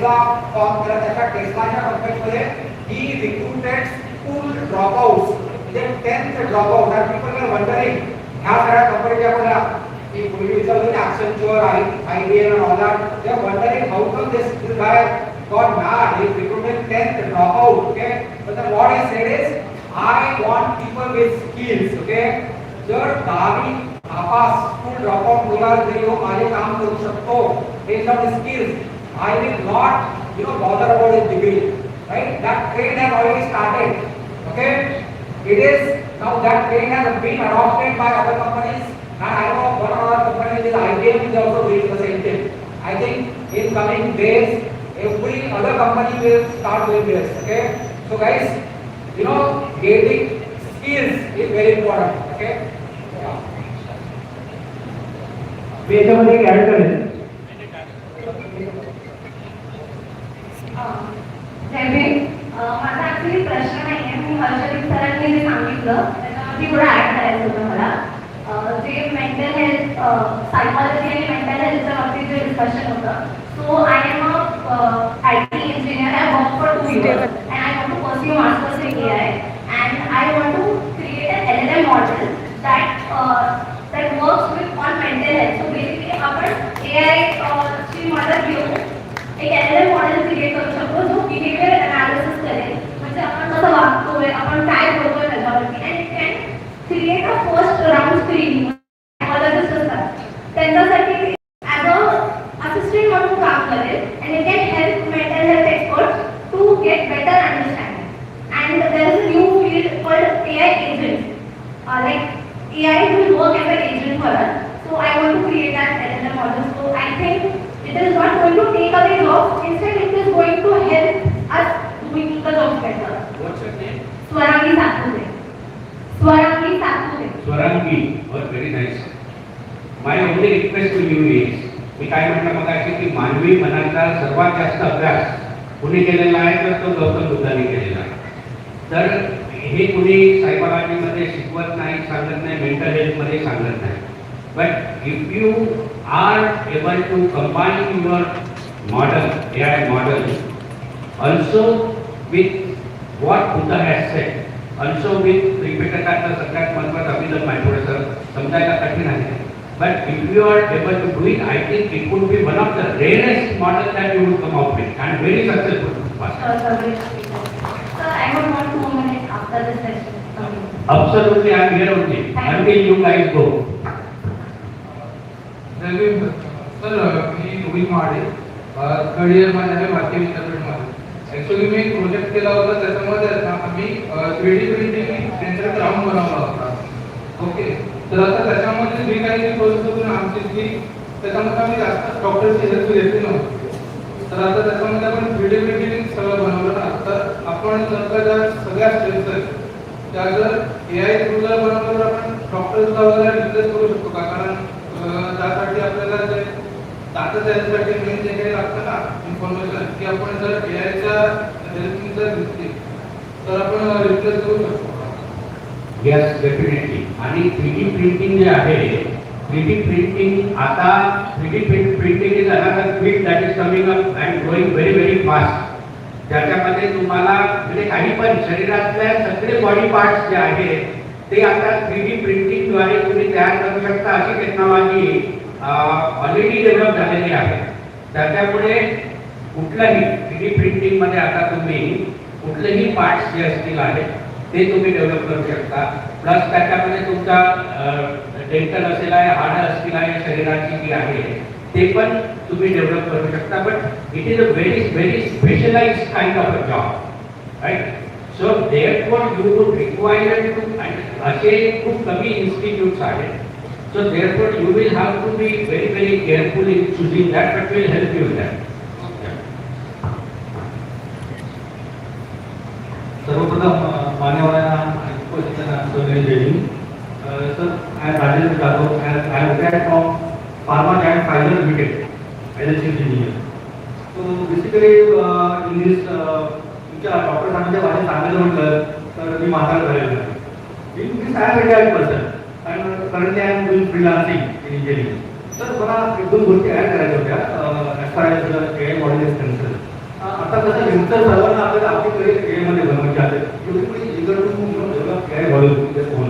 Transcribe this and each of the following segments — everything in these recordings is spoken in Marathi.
टेस्ला फॉर्म केला त्याच्या टेस्लाच्या कंपनीमध्ये ही रिक्रुटेड स्कूल ड्रॉपआउट म्हणजे tenth dropout are people are wondering ह्या सगळ्या कंपनीच्या आपल्याला मी पूर्वी विचारलं की Accenture I I B M all that they are wondering how come this this guy got mad he recruited tenth dropout okay but the what he said is I want people with skills okay जर दहावी नापास स्कूल ड्रॉपआउट मुलाला जरी हो माझे काम करू शकतो. हे on skills I will not you know bother about his degree right that train has already started okay it is now that train has been adopted by other companies and I know one of our companies is IBM is also doing the same thing I think in coming days every other company will start doing this okay so guys you know gaining skills is very important okay yeah. मी याच्यामध्ये एक ऍड माझा ऍक्च्युली प्रश्न नाही आहे मी हर्षदीप सरांनी जे सांगितलं त्याच्यावरती थोडं ऍड करायचं होतं मला. जे मेंटल हेल्थ सायकॉलॉजी आणि मेंटल हेल्थच्या बाबतीत जे डिस्कशन होतं so I am a I T engineer I work for two years and I want to pursue masters in A I and I want to create a L L M model that that works with on mental health so basically आपण ए आय ची मदत घेऊन एक एल मॉडेल क्रिएट करू शकतो जो बिहेवियर अनालिसिस करेल. म्हणजे आपण कसं वागतोय आपण काय बोलतोय त्याच्यावरती. And can create a first round screen psychologist असतात त्यांच्यासाठी ॲज अ असिस्टंट म्हणून काम करेल and it can help mental health expert to get better understanding and there is a new field called A I agent like A I will work as a agent for us So I want to create that LLM model. So I think it is not going to take away jobs. Instead, it is going to help us doing the jobs better. What's your name? Swarangi Sakude. Swarangi Sakude. Swarangi. Oh, very nice. My only request मी काय म्हटलं मगाशी की मानवी मनाचा सर्वात जास्त अभ्यास कुणी केलेला आहे तर तो गौतम बुद्धाने केलेला आहे. तर हे कुणी सायकोलॉजीमध्ये शिकवत नाही सांगत नाही मेंटल हेल्थमध्ये सांगत नाही. But if you are able to combine your model A I model also with what Buddha has set also with त्रिपिटकातलं सगळ्यात महत्वाचं अभिनव आहे थोडंसं समजायला कठीण आहे. But if you are able to do it I think it would be one of the rarest model that you would come out with and very successful Sir, sir, I would want two minutes after this session. Absolutely, I am here only. Until you. guys go. Sir me Mahade third इयरमध्ये आहे भारतीय विद्यापीठमध्ये ॲक्च्युली मी प्रोजेक्ट केला होता त्याच्यामध्ये आम्ही three D printing centre ground बनवला होता ओके तर आता त्याच्यामध्ये जे काही प्रोसेस ना आमची ती त्याच्यामध्ये आम्ही जास्त डॉक्टरची हेल्प घेतली नव्हती. तर आता त्याच्यामध्ये आपण व्हिडिओ डी सगळं बनवलं ना तर आपण जर का ज्या सगळ्या स्टेप्स आहेत त्या जर ए आय थ्रू जर बनवलं तर आपण डॉक्टर्सला वगैरे रिप्लेस करू शकतो का? कारण त्यासाठी आपल्याला जे डाटा त्याच्यासाठी मेन जे काही लागतं ना इन्फॉर्मेशन की आपण जर ए आयच्या हेल्पनी जर घेतली तर आपण रिप्लेस करू शकतो. येस डेफिनेटली आणि थ्री डी प्रिंटिंग जे आहे थ्री डी प्रिंटिंग आता three D printing is another field that is coming up and going very very fast त्याच्यामध्ये तुम्हाला म्हणजे काही पण शरीरातल्या सगळे बॉडी पार्ट्स जे आहेत ते आता थ्री डी प्रिंटिंगद्वारे तुम्ही तयार करू शकता अशी टेक्नॉलॉजी ऑलरेडी डेव्हलप झालेली आहे. त्याच्यामुळे कुठलंही थ्री डी प्रिंटिंगमध्ये आता तुम्ही कुठलेही पार्ट्स जे असतील आहेत ते तुम्ही डेव्हलप करू शकता. प्लस त्याच्यामध्ये तुमचा डेंटल असेल आहे, हाडं असतील आहे, शरीराची जी आहे, ते पण तुम्ही डेव्हलप करू शकता. But it is a very very specialise kind of a job right so therefore you would require to असे खूप कमी इन्स्टिट्यूट्स आहेत. So therefore you will have to be very very careful in choosing that but will help you that sir I Rajendra Jadhav I I retired from pharma and Pfizer limited as a chief engineer so basically in this तुमच्या डॉक्टर सांगितलं माझ्या सांगायचं म्हटलं तर मी म्हातारा झालेलो आहे in this I am retired person and currently I am doing freelancing in engineering तर मला एक दोन गोष्टी ॲड करायच्या होत्या as far as a model is concern आता कसं नेमकं सर्वांना आपल्याला आपली करिअर ए मध्ये बनवायचे आहे. एवढी eager to develop a model own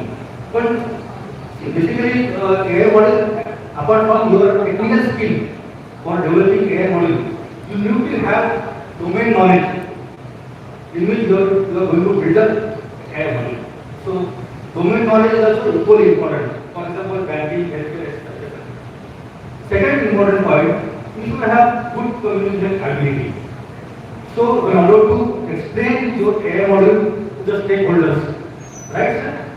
पण Basically, uh, AI model, apart from your technical skill for developing AI model, you need to have domain knowledge in which you are, you are going to build up AI model. So domain knowledge is also equally important. For example, banking, healthcare, etc. Second important point, you should have good communication ability. So in order to explain your AI model to the stakeholders, right sir?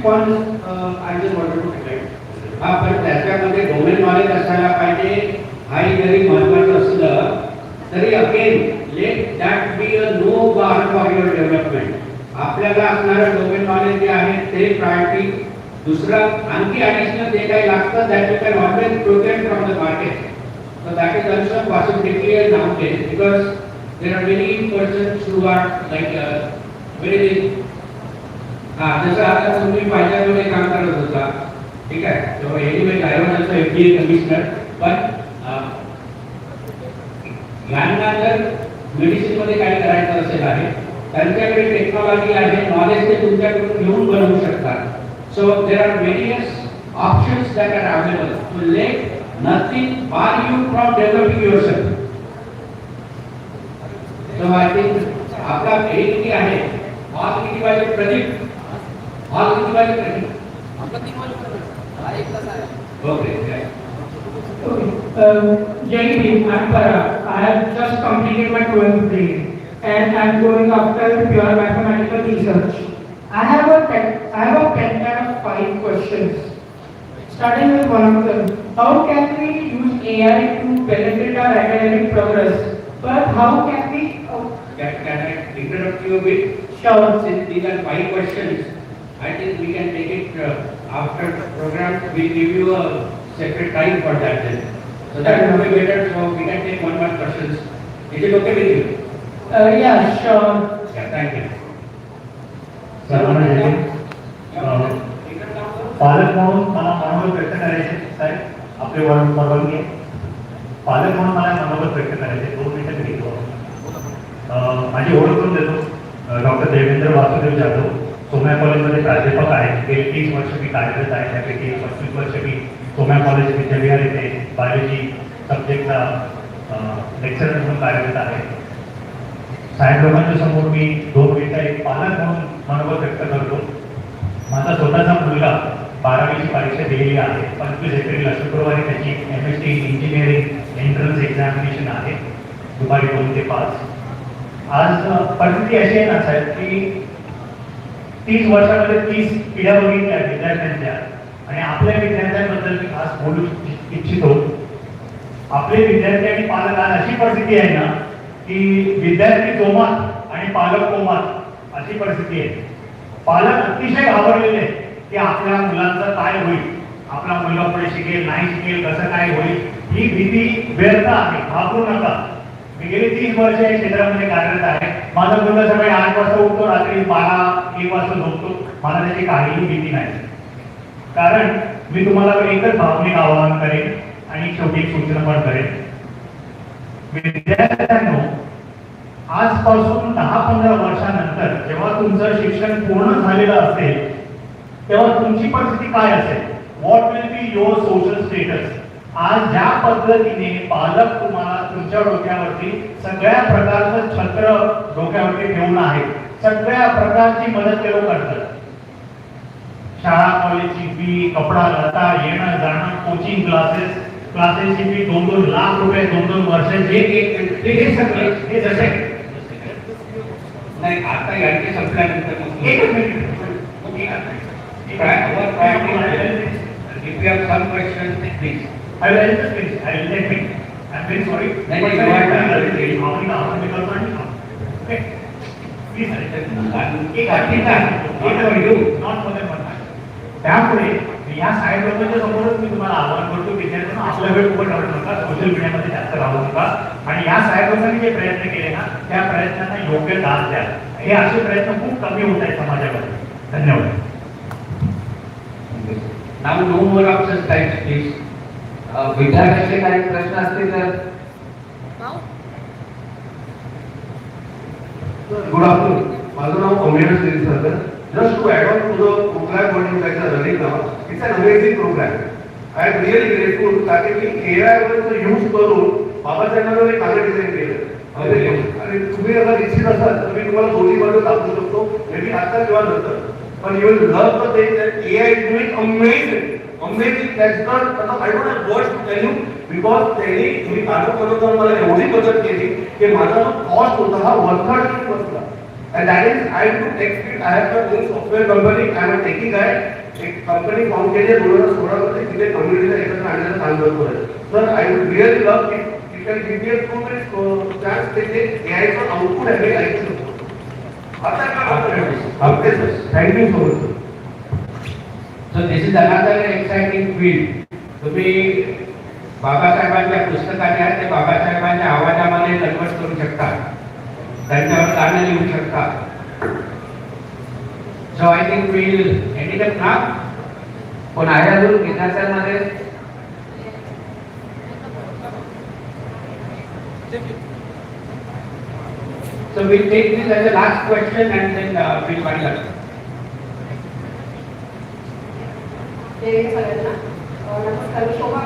These three points uh, I just हा पण त्याच्यामध्ये डोमेन नॉलेज असायला पाहिजे. हाही जरी महत्वाचं असलं तरी again let that be a no bar for your development आपल्याला असणारं डोमेन नॉलेज जे आहे ते प्रायोरिटी दुसरं आणखी ॲडिशनल जे काही लागतं that you can always project from the market So that is also possibility nowadays because there are many persons who are like uh, very हा, जसं आता तुम्ही माझ्याकडे काम करत होता, ठीक आहे? तो anyway I was also commissioner पण यांना जर मेडिसिन काय करायचं असेल आहे, त्यांच्याकडे टेक्नॉलॉजी आहे नॉलेज ते तुमच्याकडून घेऊन बनवू शकतात. So there are various options that are available to let nothing bar you from developing your self so I think आपला हे आहे हॉल किती पाहिजे प्रदीप हॉल किती पाहिजे प्रदीप ओके काय Jai I'm Parag. I have just completed my 12th grade and I'm going after pure mathematical research. I have a pet, I have a pattern of five questions. Starting with one of them, how can we use AI to benefit our academic progress? But how can we, oh, Can, can I interrupt you a bit? sure, Since these are five questions, I think we can take it uh, after the program, we give you a separate time for that then. So that will be better, so we can take one more questions. Is it okay with you? uh, yeah, sure. Yeah, thank you. सर्वांना जय हिंद. अं, पालक म्हणून मला मनोगत व्यक्त करायचे साहेब आपले वडील परवानगी आहे. पालक म्हणून मला मनोगत व्यक्त करायचे दोन मिनिटं मी घेतो अं, माझी ओळख करून देतो डॉक्टर देवेंद्र वासुदेव जाधव सोम्या कॉलेजमध्ये प्राध्यापक आहे गेली तीस वर्ष मी कार्यरत आहे, त्यापैकी पस्तीस वर्ष मी सोम्या कॉलेज विद्याविहार येथे बायोलॉजी सब्जेक्टचा लेक्चर म्हणून कार्यरत आहे. साहेब लोकांच्या समोर मी दोन मिनिटं एक पालक म्हणून मनोगत व्यक्त करतो. माझा स्वतःचा मुलगा बारावीची परीक्षा दिलेली आहे. पंचवीस एप्रिलला शुक्रवारी त्याची M S T engineering entrance examination आहे. दुपारी दोन ते पाच. आज परिस्थिती अशी आहे ना साहेब की तीस वर्षामध्ये तीस पिढ्या बघितल्या विद्यार्थ्यांच्या. आणि आपल्या विद्यार्थ्यांबद्दल मी खास बोलू इच्छितो. आपले विद्यार्थी आणि पालक आज अशी परिस्थिती आहे ना की विद्यार्थी जोमात आणि पालक कोमात अशी परिस्थिती आहे. पालक अतिशय घाबरलेले आहेत की आपल्या मुलांचं काय होईल? आपला मुलगा पुढे शिकेल नाही शिकेल कसं काय होईल? ही भीती व्यर्थ आहे घाबरू नका. मी गेली तीस वर्ष या क्षेत्रामध्ये कार्यरत आहे. माझा मुलगा सकाळी आठ वाजता उठतो रात्री बारा एक वाजता झोपतो. मला त्याची काहीही भीती नाही. कारण मी तुम्हाला एकच भावनिक आवाहन करेन आणि शेवटी सूचना पण करेन. विद्यार्थ्यांनो आजपासून दहा पंधरा वर्षानंतर जेव्हा तुमचं शिक्षण पूर्ण झालेलं असेल तेव्हा तुमची परिस्थिती काय असेल? What will be your social status आज ज्या पद्धतीने पालक तुम्हाला तुमच्या डोक्यावरती सगळ्या प्रकारचं छत्र डोक्यावरती ठेवून आहे सगळ्या प्रकारची मदत ते लोक करतात शाळा कॉलेजची फी कपडा लता येणं जाणं कोचिंग क्लासेस क्लासेसची फी दोन दोन लाख रुपये दोन दोन वर्षाची एक एक मिनिट. हे सगळे हे जसे नाही आता यांचे संपल्यानंतर एकच minute Try- our priority is- If you have some questions, please. I will. I will let me. Very sorry. नाही, नाही, आवाहन मी करतो आणि? Please, आणि एक you. Not for them, but त्यामुळे या साहेब लोकांच्या समोरच मी तुम्हाला आवाहन करतो विद्यार्थ्यांना आपला वेळ उभं ठेवू नका सोशल मीडियामध्ये जास्त राहू नका. आणि या साहेब लोकांनी जे प्रयत्न केले ना त्या प्रयत्नांना योग्य दाद द्या. हे असे प्रयत्न खूप कमी होत आहेत समाजामध्ये. धन्यवाद. More of such types please uh, विद्यार्थ्यांचे काही प्रश्न असतील तर? Good afternoon. माझं नाव Amer Singh sir just to add on to the programme what you guys are running now it's an amazing programme I am really grateful कारण की ए आय वरचं यूज करून बाबासाहेबांना एक चांगलं डिझाईन केलं. आणि तुम्ही अगर इच्छित असाल तर मी तुम्हाला दोन्ही बाजू दाखवू शकतो. मे बी आता किंवा नंतर. पण you will love the thing that A I is doing amazing amazing that's not I don't have words to tell you because त्यांनी तुम्ही काढून बनवताना मला एवढी मदत केली की माझा जो कॉस्ट होता हा वन थर्ड बसला. And that is, I have to it, I have got one software company, I am taking that, एक कंपनी फाउंड केली दोन हजार सोळा मध्ये तिथे कम्युनिटीला एकत्र आणण्याचं काम करतो आहे sir I would really love it it can give me two minutes chance ते ते एआयचं आउटपुट आहे मी ऐकू शकतो आता काय thank you so much so this is another exciting field तुम्ही बाबासाहेबांच्या पुस्तकाने ते बाबासाहेबांच्या आवाजामध्ये कन्वर्ट करू शकता. त्यांच्यावर गाणं लिहू शकता. So I think will ending ना कोण आहे अजून? विद्यार्थ्यांमध्ये So we'll take this as a last question and then uh, we'll wind up. जय सगळ्यांना नमस्कार. मी शोभा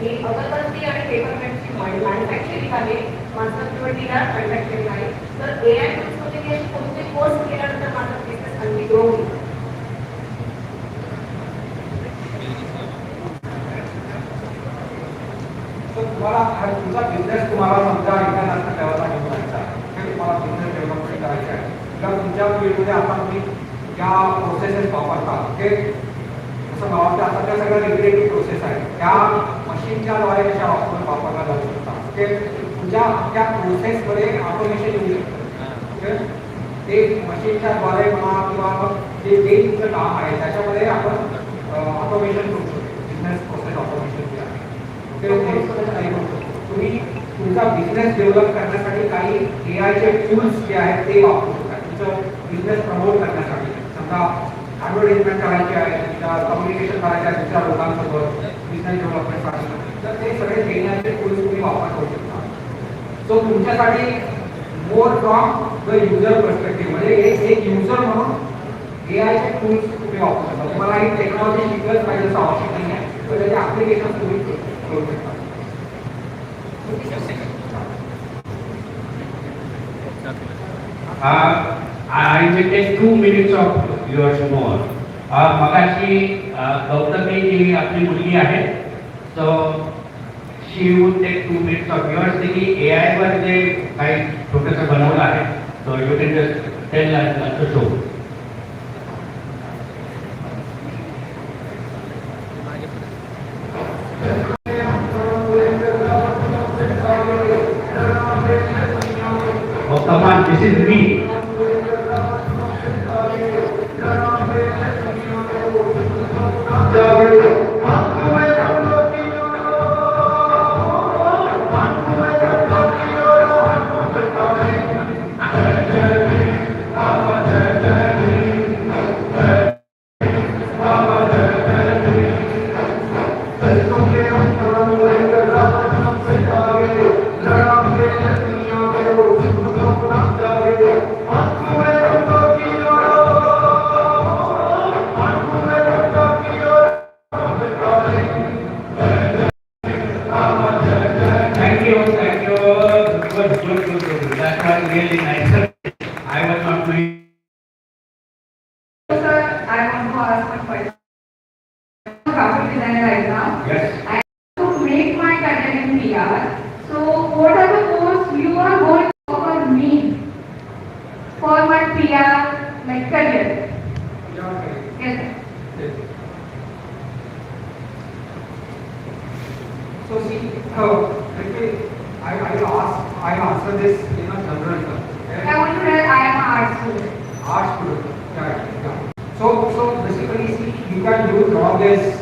मी अगरबत्ती आणि पेपरमेंटची मॅन्युफॅक्चरिंग आहे ट्वेंटीला आहे. तर ए आय मी कोणते कोर्स केल्यानंतर माझा बिझनेस आणखी ग्रो होईल? तुम्हाला तुमचा बिझनेस तुम्हाला समजा इंटरनॅशनल लेवलला घेऊन जायचा आहे तुम्हाला बिझनेस डेव्हलपमेंट आहे. किंवा तुमच्या फील्डमध्ये आपण तुम्ही ज्या प्रोसेसेस वापरता ते गावाच्या आता त्या सगळ्या रेग्युलेटरी प्रोसेस आहेत. त्या मशीनच्या द्वारे कशा वापरून वापरल्या जाऊ शकतात? ओके तुमच्या त्या प्रोसेसमध्ये ऑटोमेशन येऊ शकतं. ते मशीनच्या द्वारे म्हणा किंवा जे तुमचं काम आहे त्याच्यामध्ये आपण ऑटोमेशन करू शकतो. बिझनेस प्रोसेस ऑटोमेशन जे आहे. ते उपयुक्त नाही करू शकतो. तुम्ही तुमचा बिझनेस डेव्हलप करण्यासाठी काही ए आयचे टूल्स जे आहेत ते वापरू शकता. तुमचं बिझनेस प्रमोट करण्यासाठी. समजा ॲडव्हर्टाइजमेंट करायची आहे. कम्युनिकेशन करायचं दुसऱ्या लोकांसोबत बिझनेस डेव्हलपमेंट डेव्हलपमेंटसाठी तर ते सगळे ए आयचे टूल्स तुम्ही वापर करू शकता सो तुमच्यासाठी more from the user perspective म्हणजे एक एक युजर म्हणून ए आयचे टूल्स तुम्ही वापरू शकता. तुम्हाला ही टेक्नॉलॉजी शिकलंच पाहिजे असं आवश्यक नाही आहे. तर त्याचे ॲप्लिकेशन तुम्ही करू शकता. Uh, I will take two minutes of yours more. मगाशी uh, गौतमी जी आपली मुलगी आहे. So she would take two minutes of yours तिने ए आय वर जे काही छोटंसं बनवलं आहे. So you can just tell to show career PR. So what are the course you are going to offer me for my PR like career? Yes. So see, uh, me, I, I will ask, I will answer this in a general term. okay? I want to tell I am art student. art student. Yeah, yeah. So, so basically, see, you can use all these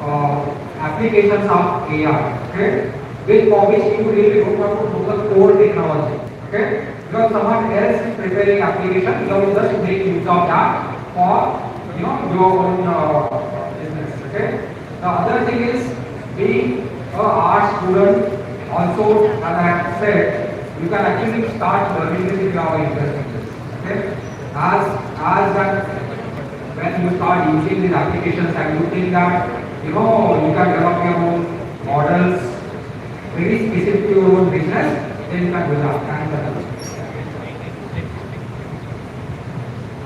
uh, applications of AI, okay? With for which you really don't have to focus core technology, okay? Because someone else is preparing application, you will just make use of that for, you know, your own uh, business, okay? The other thing is being a art student also, as I have said, you can actually start learning this if you have interest in this. Okay. As as that when you start using these applications and you think that you know you can develop your own models very specific to your own business, then you can do that.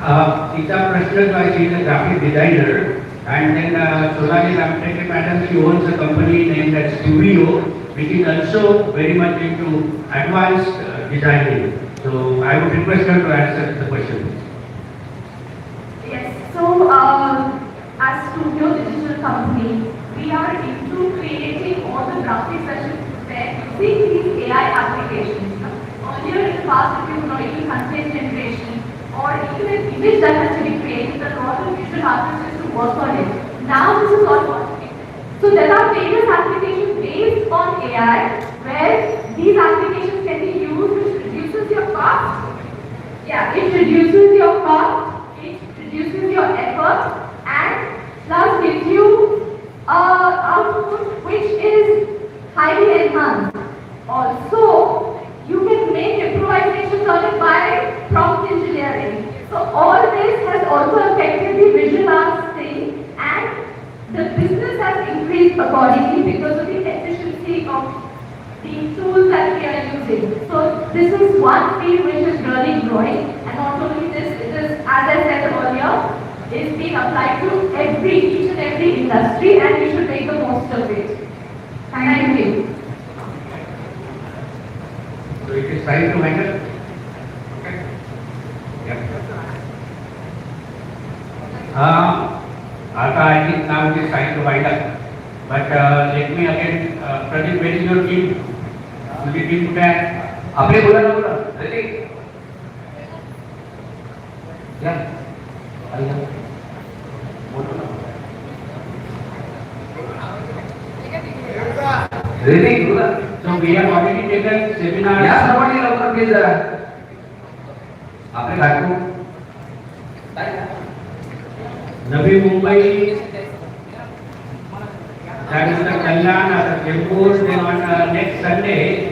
Uh, Sita Prashna, I is a graphic designer. And then uh, Sonali Ramteke madam, she owns a company named as Studio, which is also very much into advanced uh, designing. So I would request her to answer the question. Yes, so uh, as Studio Digital Company, we are into creating all the graphics that using these AI applications. Earlier in the past, if you know, even content generation or even an image that has to be created, a lot of visual artists used to work on it. Now this is all automated. So there are various applications based on AI where these applications can be used which reduces your cost yeah, it reduces your cost, it reduces your effort, and plus gives you a output which is highly enhanced. Also, you can make improvisations on it by prompt engineering. So all this has also affected the visual arts thing, and the business has increased accordingly because of the efficiency of the tools that we are using. So this is one field which is really growing and not only this, it is, as I said earlier, is being applied to every, each and every industry and we should make the most of it. Thank you. So it is time to wind up. Uh, Alka, I think now it is time to wind up. But uh, let me again, uh, Pradeep, where is your team? Will तुझी टीम कुठे आहे आपले बोला ना बोला या सर्वांनी लवकर प्लीज जरा. आपले नवी मुंबई. त्यानंतर कल्याण आता नेक्स्ट संडे